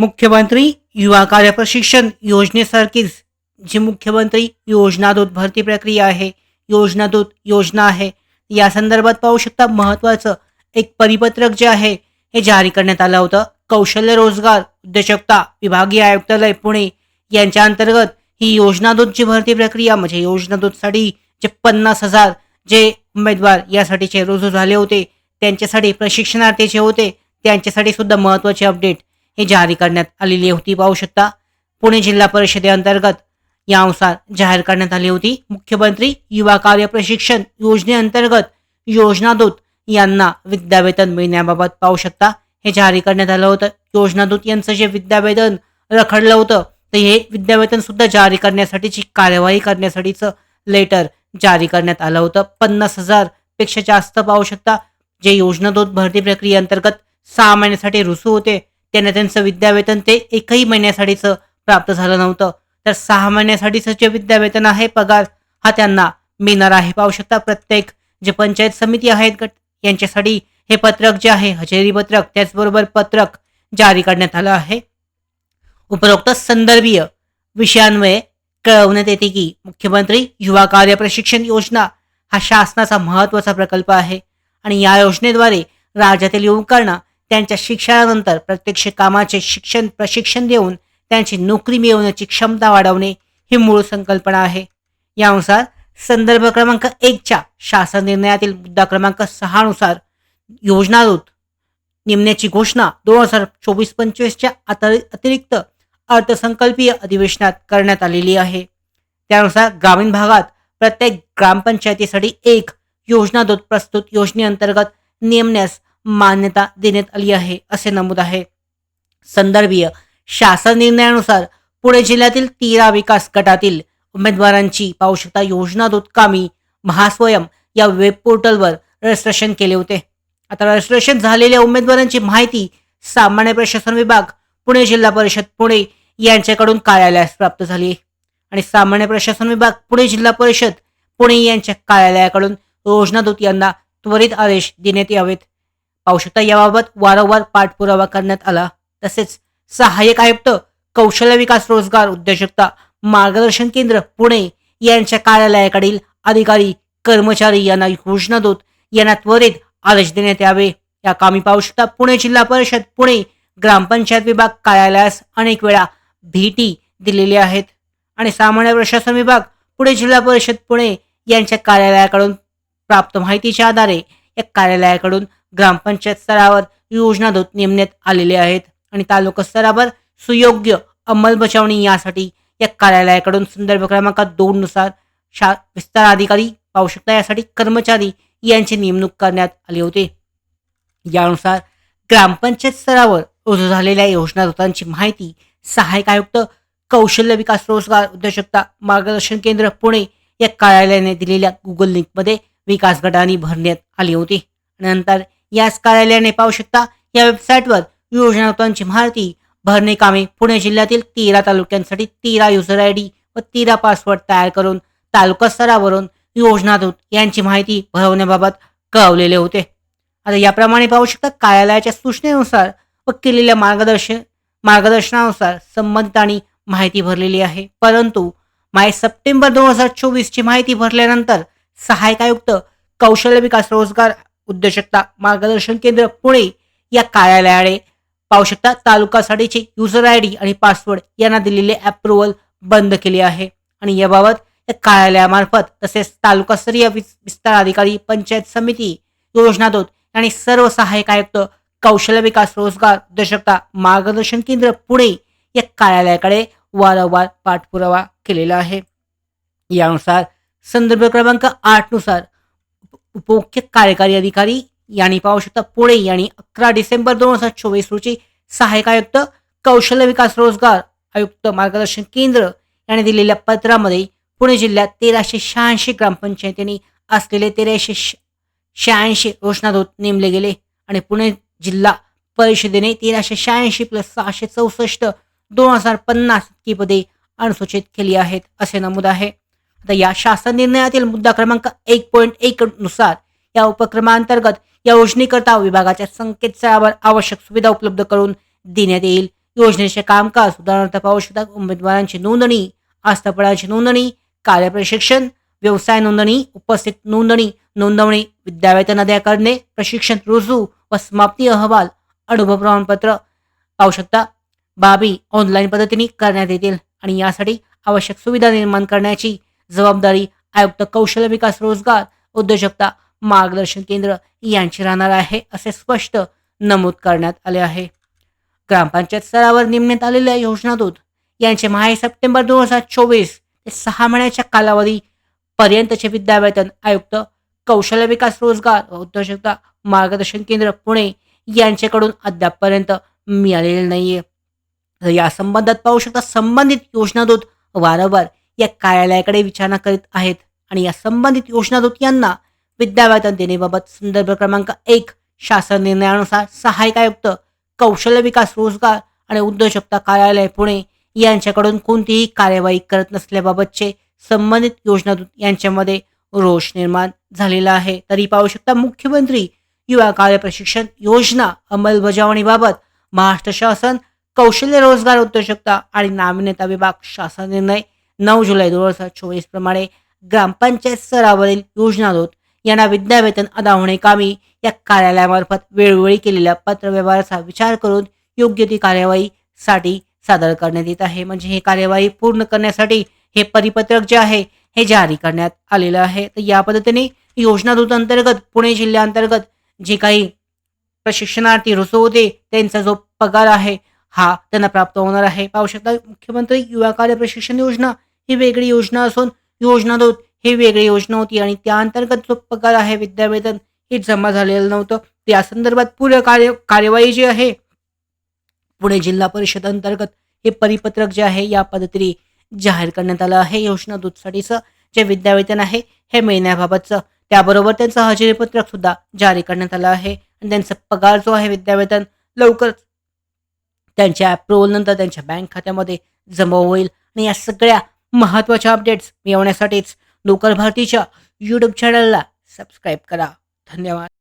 मुख्यमंत्री युवा कार्य प्रशिक्षण योजनेसारखीच जी मुख्यमंत्री योजनादूत भरती प्रक्रिया आहे योजनादूत योजना आहे. या संदर्भात पाहू शकता महत्त्वाचं एक परिपत्रक जे आहे हे जारी करण्यात आलं होतं. कौशल्य रोजगार उद्योजकता विभागीय आयुक्तालय पुणे यांच्या अंतर्गत ही योजनादूतची भरती प्रक्रिया म्हणजे योजनादूतसाठी जे पन्नास हजार जे उमेदवार यासाठीचे रुजू झाले होते त्यांच्यासाठी प्रशिक्षणार्थी जे होते त्यांच्यासाठी सुद्धा महत्त्वाचे अपडेट. हे जारी करण्यात आलेली होती. पाहू शकता पुणे जिल्हा परिषदेअंतर्गत यानुसार जाहीर करण्यात आली होती. मुख्यमंत्री युवा कार्य प्रशिक्षण योजनेअंतर्गत योजनादूत यांना विद्यावेतन मिळण्याबाबत पाहू शकता हे जारी करण्यात आलं होतं. योजनादूत यांचं जे विद्यावेतन रखडलं होतं तर हे विद्यावेतन सुद्धा जारी करण्यासाठीची कार्यवाही करण्यासाठीचं लेटर जारी करण्यात आलं होतं. पन्नास हजारपेक्षा जास्त पाहू शकता जे योजनादूत भरती प्रक्रियेअंतर्गत सहा महिन्यासाठी रुसू होते त्यांना त्यांचं विद्यावेतन ते एकही महिन्यासाठीचं प्राप्त झालं नव्हतं. तर सहा महिन्यासाठीचं जे विद्यावेतन आहे पगार हा त्यांना मिळणार आहे. पाहू शकता प्रत्येक जे पंचायत समिती आहेत गट यांच्यासाठी हे पत्रक जे आहे हजेरी पत्रक त्याचबरोबर पत्रक जारी करण्यात आलं आहे. उपरोक्त संदर्भीय विषयांमुळे कळवण्यात येते की मुख्यमंत्री युवा कार्य प्रशिक्षण योजना हा शासनाचा महत्त्वाचा प्रकल्प आहे. आणि या योजनेद्वारे राज्यातील युवकांना त्यांच्या शिक्षणानंतर प्रत्यक्ष कामाचे शिक्षण प्रशिक्षण देऊन त्यांची नोकरी मिळवण्याची क्षमता वाढवणे ही मूळ संकल्पना आहे. यानुसार संदर्भ क्रमांक एकच्या शासन निर्णयातील मुद्दा क्रमांक सहानुसार योजनादूत नेमण्याची घोषणा दोन हजार चोवीस पंचवीसच्या अतिरिक्त अर्थसंकल्पीय अधिवेशनात करण्यात आलेली आहे. त्यानुसार ग्रामीण भागात प्रत्येक ग्रामपंचायतीसाठी एक योजनादूत प्रस्तुत योजनेअंतर्गत नेमण्यास मान्यता देण्यात आली आहे असे नमूद आहे. संदर्भीय शासन निर्णयानुसार पुणे जिल्ह्यातील तेरा विकास गटातील उमेदवारांची पाहू शकता योजना दूतकामी महास्वयं या वेब पोर्टलवर रजिस्ट्रेशन केले होते. आता रजिस्ट्रेशन झालेल्या उमेदवारांची माहिती सामान्य प्रशासन विभाग पुणे जिल्हा परिषद पुणे यांच्याकडून कार्यालयास प्राप्त झाली आहे. आणि सामान्य प्रशासन विभाग पुणे जिल्हा परिषद पुणे यांच्या कार्यालयाकडून योजनादूत यांना त्वरित आदेश देण्यात यावेत. पाहू शकता याबाबत वारंवार पाठपुरावा करण्यात आला. तसेच सहाय्यक आयुक्त कौशल्य विकास रोजगार उद्योजकता मार्गदर्शन केंद्र पुणे यांच्या कार्यालयाकडील अधिकारी कर्मचारी यांना योजनादूत यांना त्वरित आदेश देण्यात यावे. या कामी पाहू शकता पुणे जिल्हा परिषद पुणे ग्रामपंचायत विभाग कार्यालयास अनेक वेळा भेटी दिलेली आहेत. आणि सामान्य प्रशासन विभाग पुणे जिल्हा परिषद पुणे यांच्या कार्यालयाकडून प्राप्त माहितीच्या आधारे या कार्यालयाकडून ग्रामपंचायत स्तरावर योजना दूत नेमण्यात आलेले आहेत. आणि तालुका स्तरावर सुयोग्य अंमलबजावणी यासाठी या कार्यालयाकडून संदर्भ क्रमांक दोन नुसार शा विस्तार अधिकारी पाहू शकता. यासाठी कर्मचारी यांची नेमणूक करण्यात आली होती. यानुसार ग्रामपंचायत स्तरावर रुजू झालेल्या योजनादूतांची माहिती सहाय्यक आयुक्त कौशल्य विकास रोजगार उद्योजकता मार्गदर्शन केंद्र पुणे या कार्यालयाने दिलेल्या गुगल लिंकमध्ये विकास गटाने भरण्यात आली होती. नंतर याच कार्यालयाने पाहू शकता या वेबसाईटवर योजनावतांची माहिती भरणे कामे पुणे जिल्ह्यातील तेरा तालुक्यांसाठी तेरा युजर आय डी व तेरा पासवर्ड तयार करून तालुका स्तरावरून योजनादूत यांची माहिती भरवण्याबाबत कळवलेले होते. आता याप्रमाणे पाहू शकता कार्यालयाच्या सूचनेनुसार व केलेल्या मार्गदर्शन मार्गदर्शनानुसार संबंधितांनी माहिती भरलेली आहे. परंतु माय सप्टेंबर दोन हजार चोवीसची माहिती भरल्यानंतर सहाय्यक आयुक्त कौशल्य विकास रोजगार उद्योजकता मार्गदर्शन केंद्र पुणे या कार्यालयाने पाहू शकता. तालुकासाठीचे युजर आय डी आणि पासवर्ड यांना दिलेले अप्रुव्हल बंद केले आहे. आणि याबाबत या कार्यालयामार्फत तसेच तालुकास्तरीय विस्तार अधिकारी पंचायत समिती योजना दोत आणि सर्व सहाय्यक आयुक्त कौशल्य विकास रोजगार उद्योजकता मार्गदर्शन केंद्र पुणे या कार्यालयाकडे वारंवार पाठपुरावा केलेला आहे. यानुसार संदर्भ क्रमांक आठनुसार उपमुख्य कार्यकारी अधिकारी यांनी पाहू शकता पुणे यांनी अकरा डिसेंबर दोन हजार चोवीस रोजी सहाय्यक आयुक्त कौशल्य विकास रोजगार आयुक्त मार्गदर्शन केंद्र यांनी दिलेल्या पत्रामध्ये पुणे जिल्ह्यात तेराशे शहाऐंशी ग्रामपंचायतींनी असलेले तेराशे शहाऐंशी योजनादूत नेमले गेले आणि पुणे जिल्हा परिषदेने तेराशे शहाऐंशी प्लस सहाशे चौसष्ट दोन हजार पन्नास इतकी पदे अनुसूचित केली आहेत असे नमूद आहे. आता या शासन निर्णयातील मुद्दा क्रमांक एक पॉईंट एक नुसार या उपक्रमांतर्गत या योजनेकरता विभागाच्या संकेतस्थळावर आवश्यक सुविधा उपलब्ध करून देण्यात येईल. योजनेचे कामकाज उदाहरणार्थ पाहू शकता. उमेदवारांची नोंदणी आस्थापनाची नोंदणी कार्यप्रशिक्षण व्यवसाय नोंदणी उपस्थित नोंदणी नोंदवणी विद्यावेतन अदा करणे प्रशिक्षण रुजू व समाप्ती अहवाल अनुभव प्रमाणपत्र पाहू शकता. बाबी ऑनलाईन पद्धतीने करण्यात येतील आणि यासाठी आवश्यक सुविधा निर्माण करण्याची जबाबदारी आयुक्त कौशल्य विकास रोजगार उद्योजकता मार्गदर्शन केंद्र यांची राहणार आहे असे स्पष्ट नमूद करण्यात आले आहे. ग्रामपंचायत स्तरावर नेमण्यात आलेल्या योजनादूत यांचे माहे सप्टेंबर दोन हजार चोवीस ते सहा महिन्याच्या कालावधी पर्यंतचे विद्यावेतन आयुक्त कौशल्य विकास रोजगार व उद्योजकता मार्गदर्शन केंद्र पुणे यांच्याकडून अद्यापपर्यंत मिळालेले नाहीये. तर या संबंधात पाहू शकता संबंधित योजनादूत वारंवार या कार्यालयाकडे विचारणा करीत आहेत आणि या संबंधित योजनादूत यांना विद्यावेतन देण्याबाबत संदर्भ क्रमांक एक शासन निर्णयानुसार सहाय्यक आयुक्त कौशल्य विकास रोजगार आणि उद्योजकता कार्यालय पुणे यांच्याकडून कोणतीही कार्यवाही करत नसल्याबाबतचे संबंधित योजनादूत यांच्यामध्ये रोष निर्माण झालेला आहे. तरी पाहू शकता मुख्यमंत्री युवा कार्य प्रशिक्षण योजना अंमलबजावणीबाबत महाराष्ट्र शासन कौशल्य रोजगार उद्योजकता आणि नाविन्यता विभाग शासन निर्णय नऊ जुलै दोन हजार चोवीस प्रमाणे ग्रामपंचायत स्तरावरील योजनादूत यांना विद्यावेतन अदा होणे कामी या कार्यालयामार्फत वेळोवेळी केलेल्या पत्रव्यवहाराचा विचार करून योग्य ती कार्यवाहीसाठी सादर करण्यात येत आहे. म्हणजे हे कार्यवाही पूर्ण करण्यासाठी हे परिपत्रक जे आहे हे जारी करण्यात आलेलं आहे. तर या पद्धतीने योजनादूत अंतर्गत पुणे जिल्ह्याअंतर्गत जे काही प्रशिक्षणार्थी रुजू होते त्यांचा जो पगार आहे हा त्यांना प्राप्त होणार आहे. पाहू शकता मुख्यमंत्री युवा कार्य प्रशिक्षण योजना ही वेगळी योजना असून योजना योजनादूत ही वेगळी योजना होती आणि त्या अंतर्गत जो पगार आहे विद्यावेतन हे जमा झालेलं नव्हतं. त्या संदर्भात पूर्ण कार्य कार्यवाही जी आहे पुणे जिल्हा परिषद अंतर्गत हे परिपत्रक जे आहे या पद्धतीने जाहीर करण्यात आलं आहे. योजना दूतसाठीचं जे विद्यावेतन आहे हे मिळण्याबाबतचं त्याबरोबर त्यांचं हजेरीपत्रक सुद्धा जारी करण्यात आलं आहे. आणि त्यांचा पगार जो आहे विद्यावेतन लवकरच त्यांच्या अप्रुव्हल नंतर त्यांच्या बँक खात्यामध्ये जमा होईल. आणि या सगळ्या महत्त्वाच्या अपडेट्स मिळवण्यासाठीच लोकल भारतीच्या यूट्यूब चॅनलला सबस्क्राईब करा. धन्यवाद.